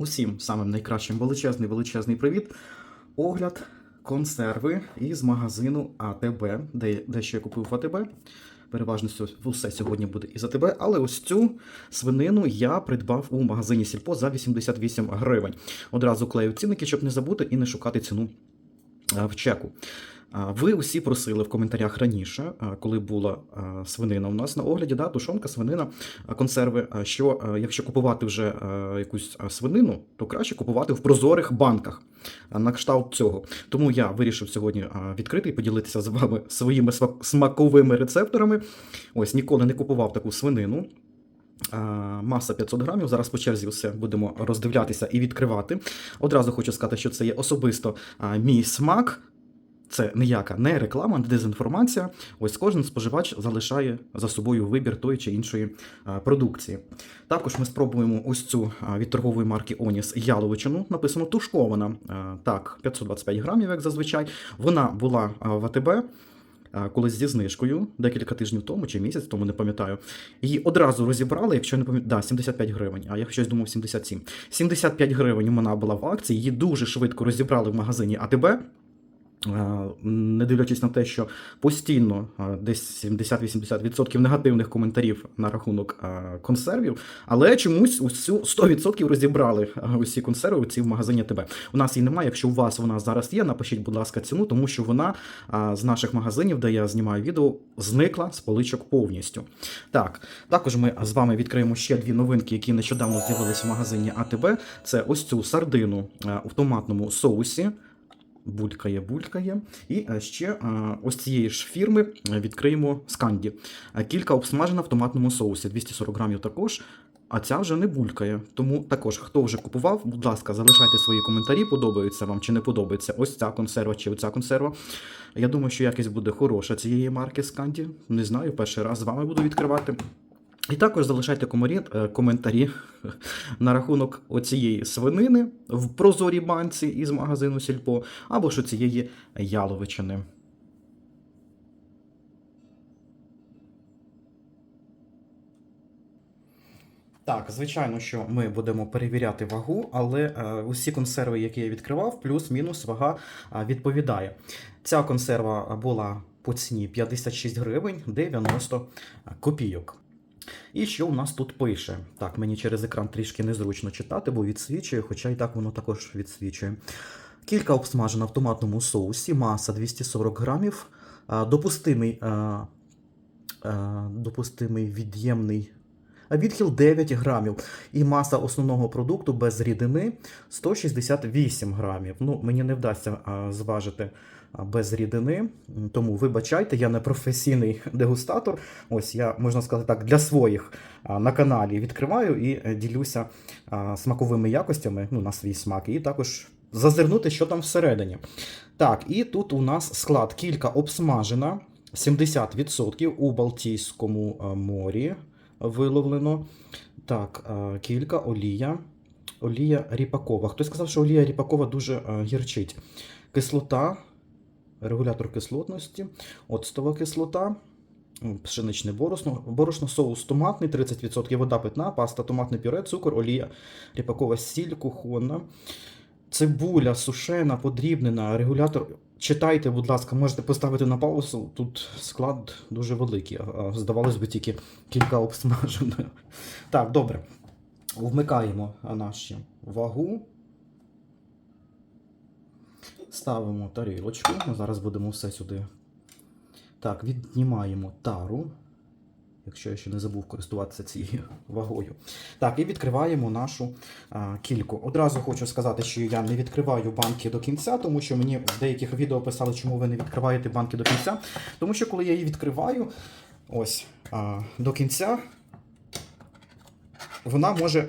Усім самим найкращим величезний величезний привіт. Огляд консерви із магазину АТБ, де, де ще я купив в АТБ. Переважно все сьогодні буде із АТБ, але ось цю свинину я придбав у магазині Сільпо за 88 гривень. Одразу клею цінники, щоб не забути і не шукати ціну в чеку. А, Ви усі просили в коментарях раніше, коли була свинина у нас на огляді, да, тушонка, свинина, консерви. Що якщо купувати вже якусь свинину, то краще купувати в прозорих банках на кшталт цього. Тому я вирішив сьогодні відкрити і поділитися з вами своїми смаковими рецепторами. Ось ніколи не купував таку свинину. А, Маса 500 грамів. Зараз по черзі все будемо роздивлятися і відкривати. Одразу хочу сказати, що це є особисто мій смак. Це ніяка не реклама, не дезінформація. Ось кожен споживач залишає за собою вибір тої чи іншої продукції. Також ми спробуємо ось цю від торгової марки Оніс яловичину. Написано тушкована. Так, 525 грамів, як зазвичай. Вона була в АТБ. А, Колись зі знижкою декілька тижнів тому чи місяць тому не пам'ятаю. Її одразу розібрали, якщо не пам'ятаю, да, 75 гривень, а я щось думав 77. 75 гривень вона була в акції, її дуже швидко розібрали в магазині АТБ. Е, Не дивлячись на те, що постійно е, десь 70-80% негативних коментарів на рахунок е, консервів, але чомусь усю 100% розібрали усі консерви ці в магазині АТБ. У нас її немає. Якщо у вас вона зараз є, напишіть, будь ласка, ціну, тому що вона з наших магазинів, де я знімаю відео, зникла з поличок повністю. Так, також ми з вами відкриємо ще дві новинки, які нещодавно з'явилися в магазині АТБ. Це ось цю сардину в томатному соусі. Булькає, булькає. І е, ще е, ось цієї ж фірми е, відкриємо сканді. Кілька обсмажена в томатному соусі, 240 грамів також. А ця вже не булькає. Тому також, хто вже купував, будь ласка, залишайте свої коментарі, подобається вам чи не подобається ось ця консерва чи оця консерва. Я думаю, що якість буде хороша цієї марки Сканді. Не знаю, перший раз з вами буду відкривати. І також залишайте е, коментарі на рахунок оцієї свинини в прозорій банці із магазину Сільпо, або ж цієї яловичини. Так, звичайно, що ми будемо перевіряти вагу, але е, усі консерви, які я відкривав, плюс-мінус вага відповідає. Ця консерва була по ціні 56 гривень 90 копійок. І що у нас тут пише? Так, мені через екран трішки незручно читати, бо відсвічує, хоча і так воно також відсвічує. Кілька обсмажена в томатному соусі, маса 240 грамів, допустимий, допустимий від'ємний відхил 9 грамів. І маса основного продукту без рідини 168 грамів. Ну, мені не вдасться зважити без рідини, тому вибачайте, я не професійний дегустатор. Ось я, можна сказати так, для своїх на каналі відкриваю і е, ділюся смаковими якостями ну, на свій смак, і також зазирнути, що там всередині. Так, і тут у нас склад кілька обсмажена, 70% у Балтійському морі виловлено. Так, кілька олія. Олія ріпакова. Хтось сказав, що олія ріпакова дуже гірчить. Кислота, регулятор кислотності, оцтова кислота, пшеничне борошно, борошно, соус томатний, 30% вода питна, паста, томатне пюре, цукор, олія, ріпакова сіль, кухонна, цибуля, сушена, подрібнена, регулятор. Читайте, будь ласка, можете поставити на паузу. Тут склад дуже великий. Здавалось би, тільки кілька обсмажених. Так, добре. Вмикаємо нашу вагу. Ставимо тарілочку. Ми зараз будемо все сюди. Так, віднімаємо тару. Якщо я ще не забув користуватися цією вагою. Так, і відкриваємо нашу а, кільку. Одразу хочу сказати, що я не відкриваю банки до кінця, тому що мені в деяких відео писали, чому ви не відкриваєте банки до кінця. Тому що коли я її відкриваю, ось а, до кінця, вона може.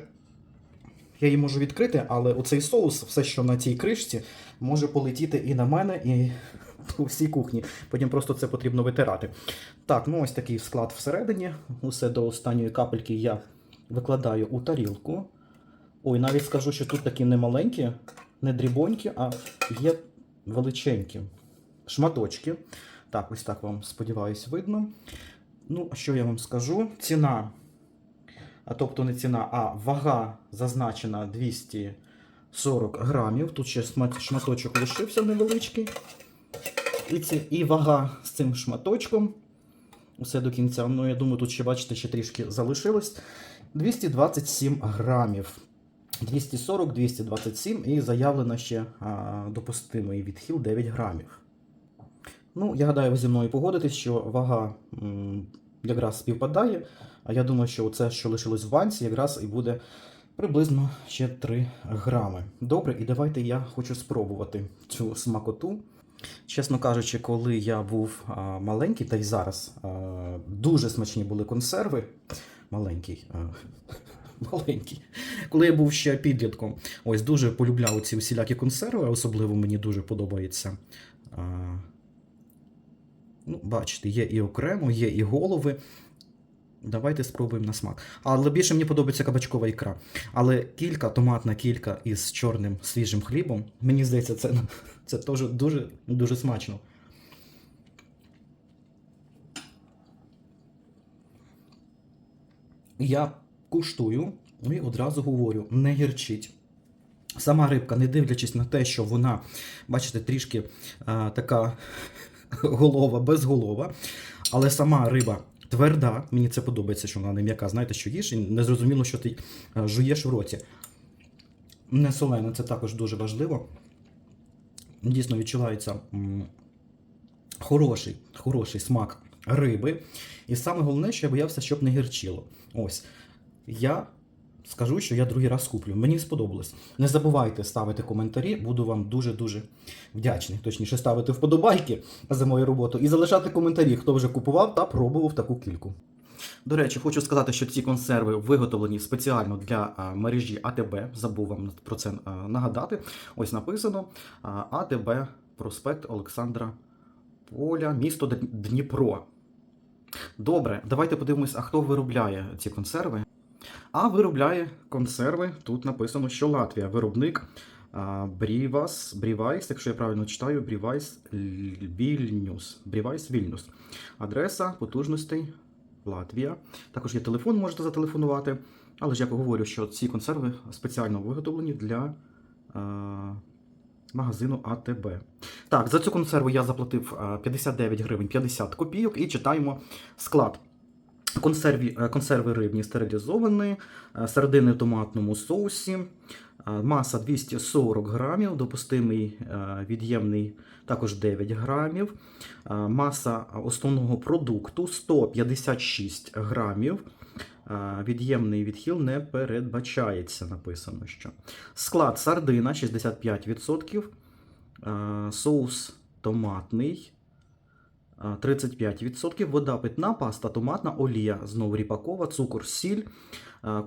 Я її можу відкрити, але оцей соус, все, що на цій кришці, може полетіти і на мене, і по всій кухні. Потім просто це потрібно витирати. Так, ну ось такий склад всередині. Усе до останньої капельки я викладаю у тарілку. Ой, навіть скажу, що тут такі не маленькі, не дрібонькі, а є величенькі шматочки. Так, ось так вам, сподіваюсь, видно. Ну, що я вам скажу? Ціна а тобто не ціна, а вага зазначена 240 грамів. Тут ще шматочок лишився невеличкий. І, ці, і вага з цим шматочком. Усе до кінця. Ну, я думаю, тут ще, бачите, ще трішки залишилось. 227 грамів. 240, 227 і заявлено ще а, допустимий відхил 9 грамів. Ну, я гадаю, ви зі мною погодитесь, що вага якраз співпадає. А я думаю, що це, що лишилось в банці, якраз і буде приблизно ще 3 грами. Добре, і давайте я хочу спробувати цю смакоту. Чесно кажучи, коли я був маленький, та й зараз дуже смачні були консерви. Маленький. Маленький. Коли я був ще підлітком, ось дуже полюбляв ці всілякі консерви, особливо мені дуже подобається. Ну, бачите, є і окремо, є і голови. Давайте спробуємо на смак. Але більше мені подобається кабачкова ікра. Але кілька, томатна кілька із чорним свіжим хлібом. Мені здається, це, це теж дуже, дуже смачно. Я куштую і одразу говорю, не гірчить. Сама рибка, не дивлячись на те, що вона, бачите, трішки а, така голова, безголова. Але сама риба тверда, мені це подобається, що вона не м'яка. Знаєте, що їш, і не зрозуміло, що ти жуєш в роті. Не солена, це також дуже важливо. Дійсно відчувається хороший, хороший смак риби. І саме головне, що я боявся, щоб не гірчило. Ось. Я скажу, що я другий раз куплю. Мені сподобалось. Не забувайте ставити коментарі, буду вам дуже-дуже вдячний. Точніше, ставити вподобайки за мою роботу і залишати коментарі, хто вже купував та пробував таку кільку. До речі, хочу сказати, що ці консерви виготовлені спеціально для мережі АТБ. Забув вам про це нагадати. Ось написано АТБ проспект Олександра Поля, місто Дніпро. Добре, давайте подивимось, а хто виробляє ці консерви. А виробляє консерви. Тут написано, що Латвія. Виробник Брівас, Брівайс, якщо я правильно читаю, Брівайс Вільнюс. Брівайс Вільнюс. Адреса потужностей Латвія. Також є телефон, можете зателефонувати. Але ж я говорю, що ці консерви спеціально виготовлені для а, магазину АТБ. Так, за цю консерву я заплатив 59 гривень 50 копійок і читаємо склад. Консерві, е, консерви рибні стерилізовані, е, сардини в томатному соусі, е, маса 240 грамів, допустимий від'ємний також 9 грамів, маса основного продукту 156 грамів. Від'ємний відхил не передбачається, написано що. Склад сардина 65%, е, соус томатний 35%, вода питна, паста томатна, олія, знову ріпакова, цукор, сіль,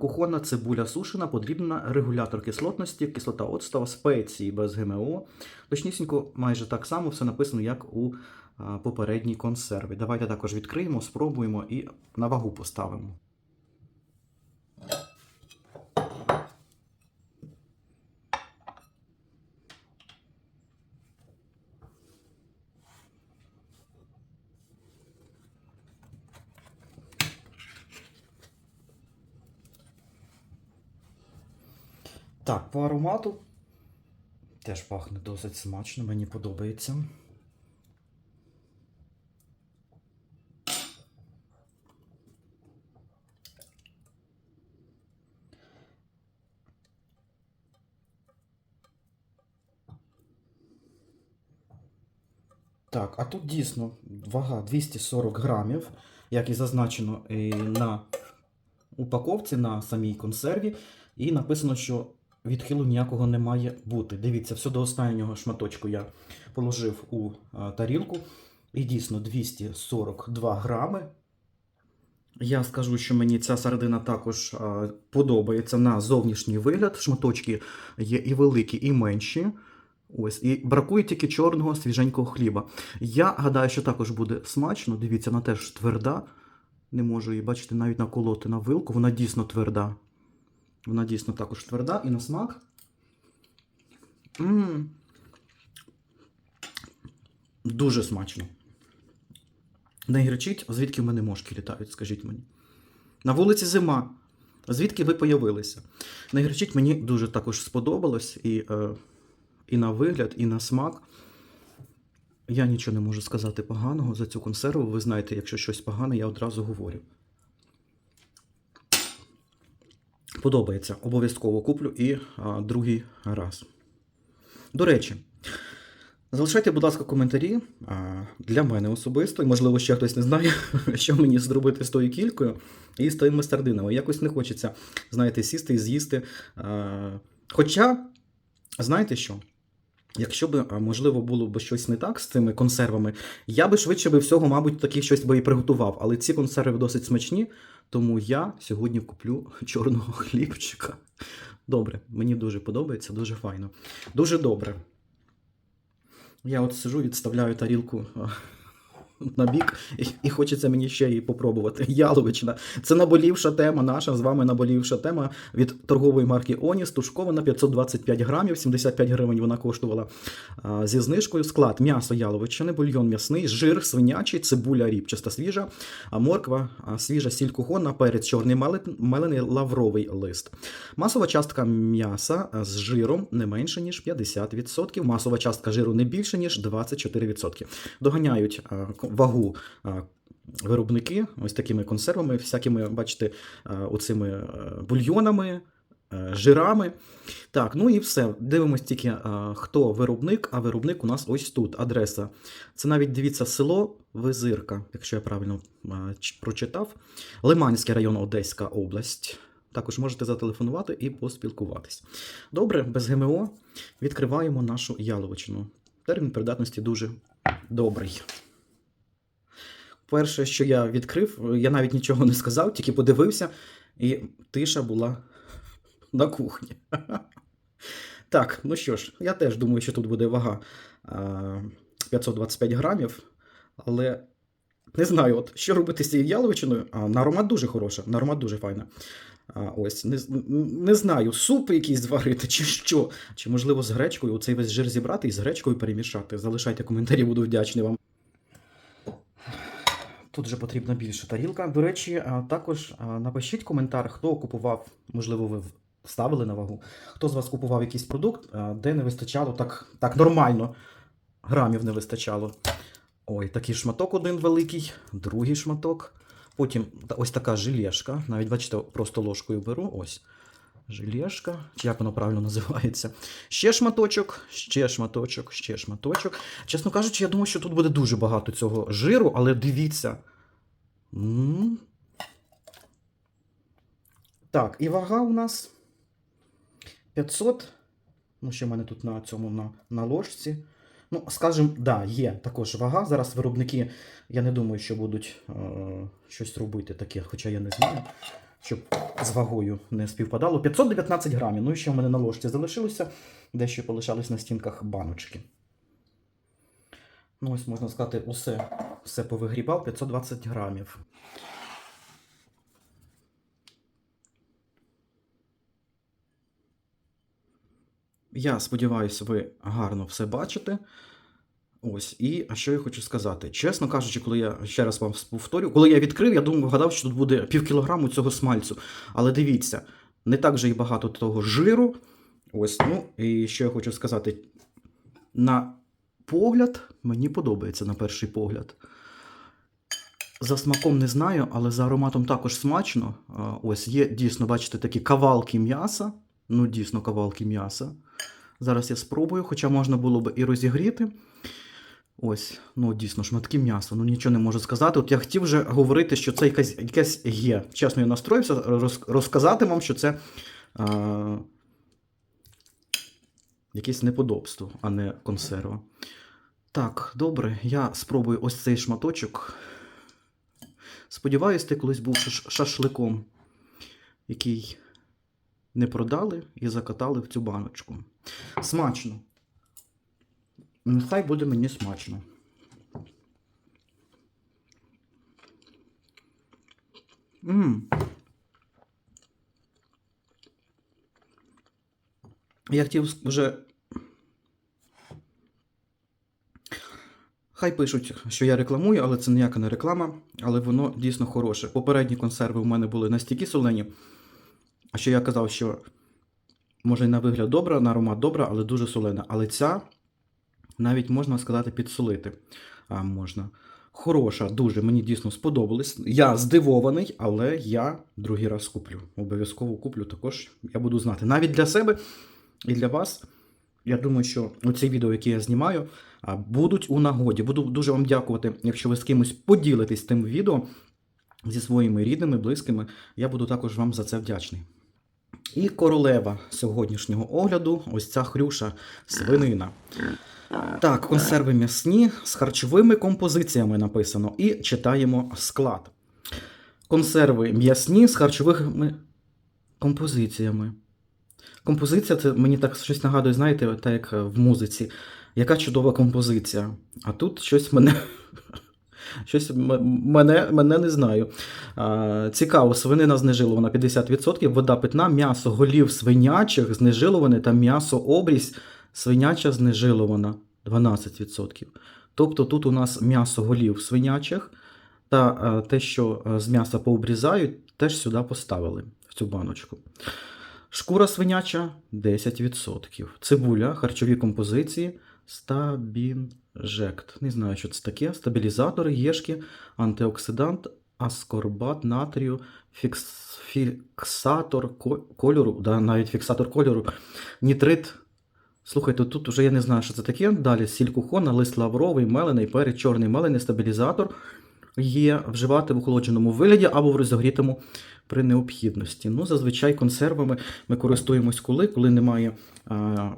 кухонна цибуля сушена, потрібна регулятор кислотності, кислота оцтова, спеції без ГМО. Точнісінько, майже так само все написано, як у попередній консерві. Давайте також відкриємо, спробуємо і на вагу поставимо. Так, по аромату теж пахне досить смачно, мені подобається. Так, а тут дійсно вага 240 грамів, як і зазначено на упаковці на самій консерві. І написано, що відхилу ніякого не має бути. Дивіться, все до останнього шматочку я положив у тарілку. І дійсно 242 грами. Я скажу, що мені ця сардина також подобається на зовнішній вигляд. Шматочки є і великі, і менші. Ось, і бракує тільки чорного свіженького хліба. Я гадаю, що також буде смачно. Дивіться, вона теж тверда. Не можу її бачити навіть наколоти на вилку. Вона дійсно тверда. Вона дійсно також тверда і на смак. м Дуже смачно. Не гірчить, звідки в мене мошки літають, скажіть мені. На вулиці зима. Звідки ви появилися? Не гречіть, мені дуже також сподобалось і, е, і на вигляд, і на смак. Я нічого не можу сказати поганого за цю консерву. Ви знаєте, якщо щось погане, я одразу говорю. Подобається. Обов'язково куплю і а, другий раз. До речі, залишайте, будь ласка, коментарі а, для мене особисто, і можливо, ще хтось не знає, що мені зробити з тою кількою і з тими стардинами. Якось не хочеться, знаєте, сісти і з'їсти. Хоча, знаєте що? Якщо б, можливо, було б щось не так з цими консервами, я би швидше би всього, мабуть, таке щось би і приготував. Але ці консерви досить смачні, тому я сьогодні куплю чорного хлібчика. Добре, мені дуже подобається, дуже файно. Дуже добре. Я от сижу, відставляю тарілку на бік, і, хочеться мені ще її попробувати. Яловичина. Це наболівша тема, наша з вами наболівша тема від торгової марки Оніс, тушкована 525 грамів, 75 гривень вона коштувала а, зі знижкою. Склад м'ясо яловичини, бульйон м'ясний, жир свинячий, цибуля рібчаста свіжа, а морква а, свіжа, сіль кухонна, перець чорний мелений лавровий лист. Масова частка м'яса з жиром не менше, ніж 50%. Масова частка жиру не більше, ніж 24%. Доганяють вагу виробники ось такими консервами, всякими, бачите, оцими е, бульйонами. е, Жирами. Так, ну і все. Дивимось тільки, хто виробник, а виробник у нас ось тут. Адреса. Це навіть дивіться село Визирка, якщо я правильно прочитав. Лиманський район, Одеська область. Також можете зателефонувати і поспілкуватись. Добре, без ГМО відкриваємо нашу яловичину. Термін придатності дуже добрий. Перше, що я відкрив, я навіть нічого не сказав, тільки подивився, і тиша була на кухні. Так, ну що ж, я теж думаю, що тут буде вага 525 грамів, але не знаю, от що робити з цією яловичиною. На дуже хороша, на дуже файна. А, ось, не, не знаю, суп якийсь зварити, чи що. Чи можливо з гречкою оцей весь жир зібрати і з гречкою перемішати. Залишайте коментарі, буду вдячний вам. Тут вже потрібна більша тарілка. До речі, також напишіть коментар, хто купував, можливо, ви ставили на вагу, хто з вас купував якийсь продукт, де не вистачало так, так нормально, грамів не вистачало. Ой, такий шматок один великий, другий шматок. Потім ось така жилешка. Навіть бачите, просто ложкою беру. Ось. Жилешка, чи як воно правильно називається. Ще шматочок, ще шматочок, ще шматочок. Чесно кажучи, я думаю, що тут буде дуже багато цього жиру, але дивіться. М. Так, і вага у нас 500. Ну, що в мене тут на цьому на, на ложці. Ну, скажімо, да, є також вага. Зараз виробники, я не думаю, що будуть е, щось робити таке, хоча я не знаю, щоб з вагою не співпадало. 519 грамів. Ну і ще в мене на ложці залишилося, дещо полишались на стінках баночки. Ну, ось можна сказати, усе, все повигрібав 520 грамів. Я сподіваюся, ви гарно все бачите. Ось, і а що я хочу сказати? Чесно кажучи, коли я ще раз вам повторю, коли я відкрив, я думав, гадав, що тут буде пів кілограму цього смальцю. Але дивіться, не так же і багато того жиру. Ось, ну, і що я хочу сказати, на погляд мені подобається на перший погляд. За смаком не знаю, але за ароматом також смачно. Ось є дійсно, бачите, такі кавалки м'яса. Ну, дійсно, кавалки м'яса. Зараз я спробую, хоча можна було б і розігріти. Ось, ну дійсно, шматки м'яса. Ну нічого не можу сказати. От я хотів вже говорити, що це якесь, якесь є. Чесно, я настроївся роз, розказати вам, що це а, якесь неподобство, а не консерва. Так, добре, я спробую ось цей шматочок. Сподіваюсь, ти колись був шашликом, який не продали і закатали в цю баночку. Смачно. Нехай буде мені смачно. Мм. Я хотів вже. Хай пишуть, що я рекламую, але це ніяка не реклама, але воно дійсно хороше. Попередні консерви у мене були настільки солені, ще я казав, що може на вигляд добра, на аромат добра, але дуже солена. Але ця навіть можна сказати підсолити. А можна. Хороша, дуже мені дійсно сподобалось. Я здивований, але я другий раз куплю. Обов'язково куплю також. Я буду знати. Навіть для себе і для вас. Я думаю, що оці відео, які я знімаю, будуть у нагоді. Буду дуже вам дякувати, якщо ви з кимось поділитесь тим відео зі своїми рідними, близькими. Я буду також вам за це вдячний. І королева сьогоднішнього огляду ось ця хрюша свинина. Так, консерви м'ясні з харчовими композиціями написано. І читаємо склад. Консерви м'ясні з харчовими композиціями. Композиція це мені так щось нагадує, знаєте, так як в музиці. Яка чудова композиція. А тут щось мене. Щось мене, мене не знаю. А, цікаво, свинина знежилована 50%, вода питна, м'ясо голів свинячих знежиловане та м'ясо обрізь свиняча знежилована 12%. Тобто тут у нас м'ясо голів свинячих та е, те, що е, з м'яса пообрізають, теж сюди поставили в цю баночку. Шкура свиняча 10%. Цибуля, харчові композиції, стабінжект. Не знаю, що це таке. Стабілізатор, єшки, антиоксидант, аскорбат, натрію, фікс, фіксатор кольору, да, навіть фіксатор кольору, нітрит. Слухайте, тут вже я не знаю, що це таке. Далі сіль кухона, лист лавровий, мелений, перець, чорний мелений, стабілізатор є вживати в охолодженому вигляді або в розігрітому при необхідності. Ну, зазвичай консервами ми користуємось коли, коли немає а,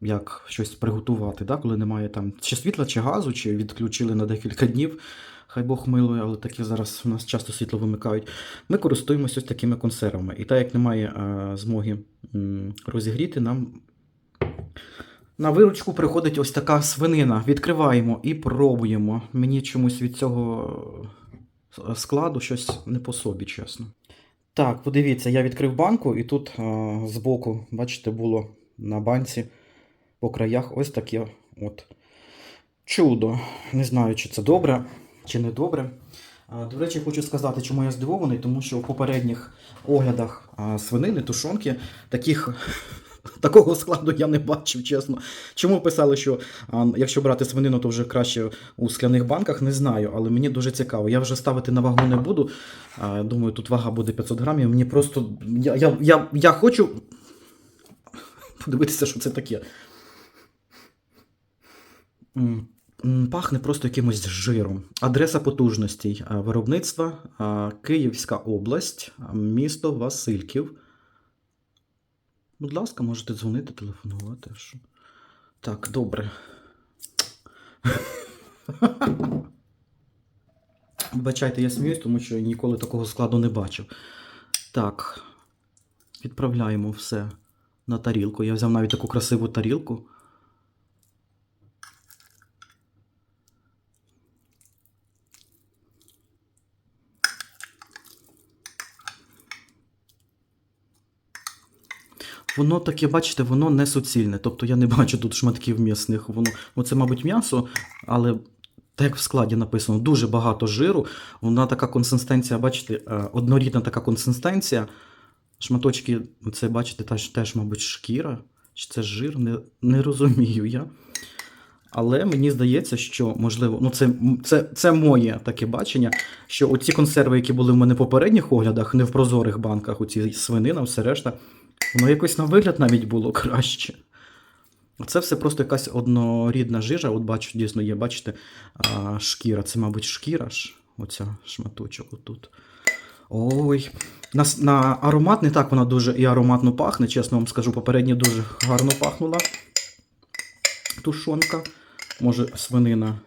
як щось приготувати, да? коли немає там чи світла, чи газу, чи відключили на декілька днів. Хай Бог милує, але таке зараз у нас часто світло вимикають. Ми користуємося ось такими консервами. І так як немає змоги розігріти, нам на виручку приходить ось така свинина. Відкриваємо і пробуємо. Мені чомусь від цього е, складу щось не по собі, чесно. Так, подивіться, я відкрив банку, і тут а, збоку, бачите, було на банці по краях ось таке от чудо. Не знаю, чи це добре, чи не добре. А, До речі, хочу сказати, чому я здивований, тому що в попередніх оглядах свинини, тушонки таких. Такого складу я не бачив, чесно. Чому писали, що а, якщо брати свинину, то вже краще у скляних банках, не знаю, але мені дуже цікаво. Я вже ставити на вагу не буду. А, думаю, тут вага буде 500 грамів. Мені просто. Я, я, я, я хочу подивитися, що це таке. Пахне просто якимось жиром. Адреса потужностей виробництва Київська область, місто Васильків. Будь ласка, можете дзвонити, телефонувати. Що? Так, добре. Вибачайте, я сміюсь, тому що ніколи такого складу не бачив. Так, відправляємо все на тарілку. Я взяв навіть таку красиву тарілку. Воно таке, бачите, воно не суцільне. Тобто я не бачу тут шматків м'ясних. Воно, ну це, мабуть, м'ясо, але так як в складі написано, дуже багато жиру. Вона така консистенція, бачите, е, однорідна така консистенція. Шматочки, це, бачите, теж, теж мабуть, шкіра. Чи це жир? Не, не розумію я. Але мені здається, що можливо, ну це, це, це моє таке бачення, що оці консерви, які були в мене в попередніх оглядах, не в прозорих банках, оці свинина, все решта, воно якось на вигляд навіть було краще. Це все просто якась однорідна жижа. От бачу, дійсно є, бачите, шкіра. Це, мабуть, шкіра ж. Оця шматочок отут. Ой. На, на аромат не так вона дуже і ароматно пахне, чесно вам скажу, попередньо дуже гарно пахнула тушонка. Може, свинина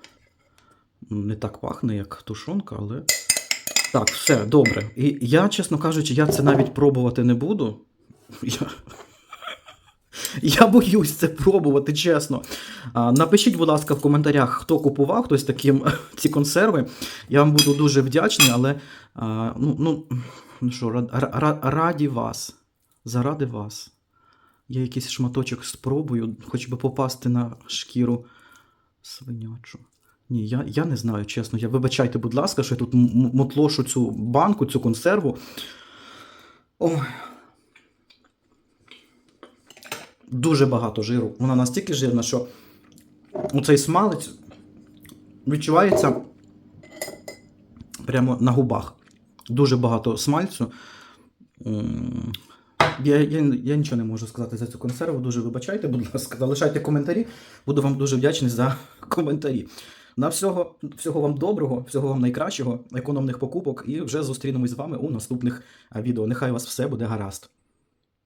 не так пахне, як тушонка, але. Так, все, добре. І я, чесно кажучи, я це навіть пробувати не буду. Я, я боюсь це пробувати, чесно. Напишіть, будь ласка, в коментарях, хто купував хтось таким ці консерви. Я вам буду дуже вдячний, але ну, ну, ну що, ра- ра- раді вас. Заради вас. Я якийсь шматочок спробую, хоч би попасти на шкіру свинячу. Ні, я, я не знаю, чесно. Я вибачайте, будь ласка, що я тут мотлошу цю банку, цю консерву. Ой, дуже багато жиру. Вона настільки жирна, що оцей смалець відчувається прямо на губах. Дуже багато смальцю. Я, я, я нічого не можу сказати за цю консерву. Дуже вибачайте, будь ласка, залишайте коментарі. Буду вам дуже вдячний за коментарі. На всього, всього вам доброго, всього вам найкращого, економних покупок, і вже зустрінемось з вами у наступних відео. Нехай у вас все буде гаразд.